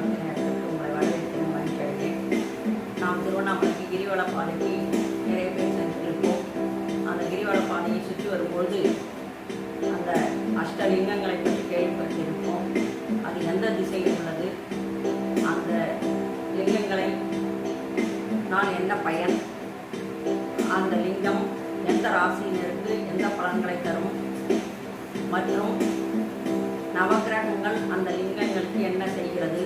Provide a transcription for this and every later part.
பக்தி நேரத்துக்கு உங்களை வரவேற்கிறேன் மகிழ்ச்சி நாம் திருவண்ணாமலைக்கு கிரிவல பாதைக்கு நிறைய பேர் சென்றிருப்போம் அந்த கிரிவல பாதையை சுற்றி வரும்பொழுது அந்த அஷ்டலிங்கங்களை பற்றி கேள்விப்பட்டிருப்போம். அது எந்த திசையில் உள்ளது? அந்த லிங்கங்களை நான் என்ன பயன்? அந்த லிங்கம் எந்த ராசியினருக்கு எந்த பலன்களை தரும்? மற்றும் நவகிரகங்கள் அந்த லிங்கங்களுக்கு என்ன செய்கிறது?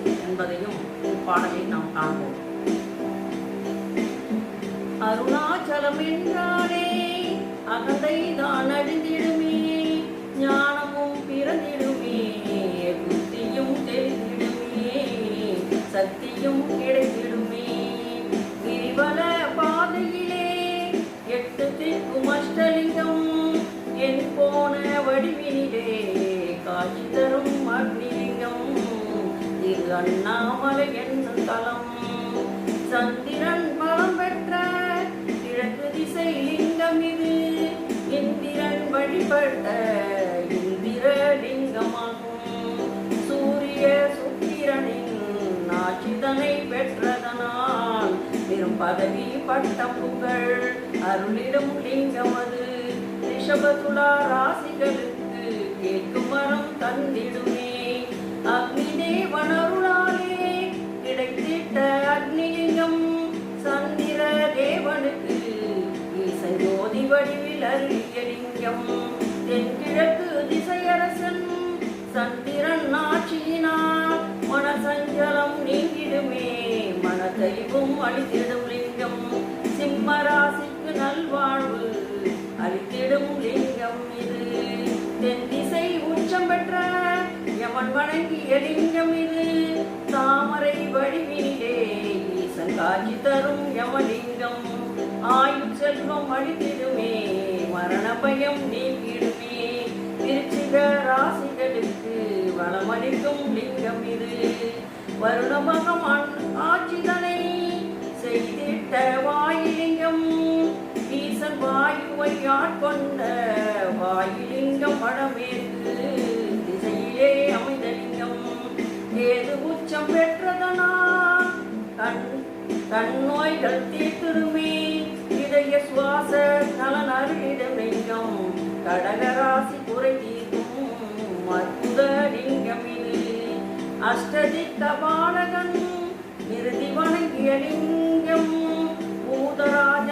பாடலை நாம் காண்போம். அருணாச்சலம் என்றாலே அகந்தை தான் அழிந்திடுமே ஞானமும் பிறந்திடுமே புத்தியும் தெரிந்திடுமே சக்தியும் கிடைத்திடுமே. கிரிவல பாதையிலே எட்டு திக்கும் அஷ்டலிங்கம் என் போன வடிவினிலே காட்சி தரும் அக்னிலிங்கம். திரு அண்ணாமலை என்னும் தலம் சந்திரன் பலம் பெற்ற கிழக்கு திசை லிங்கம் இது. இந்திரன் வழிபட்ட இந்திர லிங்கமாகும் சூரிய சுக்கிரனின் ஆட்சிதனை பெற்றதனால் பெரும் பதவி பட்ட புகழ் அருளிடும் லிங்கம் அது. ரிஷபதுலா ராசிகளுக்கு கேட்கும் மரம் தந்திடும். வடிவில் அருளிய லிங்கம். தென்கிழக்கு திசையரசன் சந்திரன் ஆட்சியினால் மனசஞ்சலம் நீங்கிடுமே. மனதைவும் அளித்திடும் லிங்கம். சிம்மராசிக்கு நல்வாழ்வு அளித்திடும் லிங்கம் இது. தென் திசை உச்சம் பெற்ற யமன் வணங்கிய லிங்கம் இது. தாமரை வடிவிலே ஈசன் காட்சி தரும் யமலிங்கம். ஆயுள் செல்வம் அழிந்திடுமே. மரண பயம் நீக்கிடுமே திருச்சிக ராசிகளுக்கு வளமளிக்கும் லிங்கம் இது. வருண பகவான் ஆட்சிதனை செய்திட்ட வாயிலிங்கம். ஈசன் வாயுவை ஆட்கொண்ட வாயிலிங்கம் வடமேற்கு திசையிலே அமைந்த லிங்கம். ஏது உச்சம் பெற்றதனா? கண் கண் நோய்கள் தீர்த்திடுமே கடகராசி குறை தீர்க்கும் அற்புத லிங்கம் இது அஷ்டதிக்க பாலகன் நிறுதி வணங்கிய லிங்கம். பூதராஜ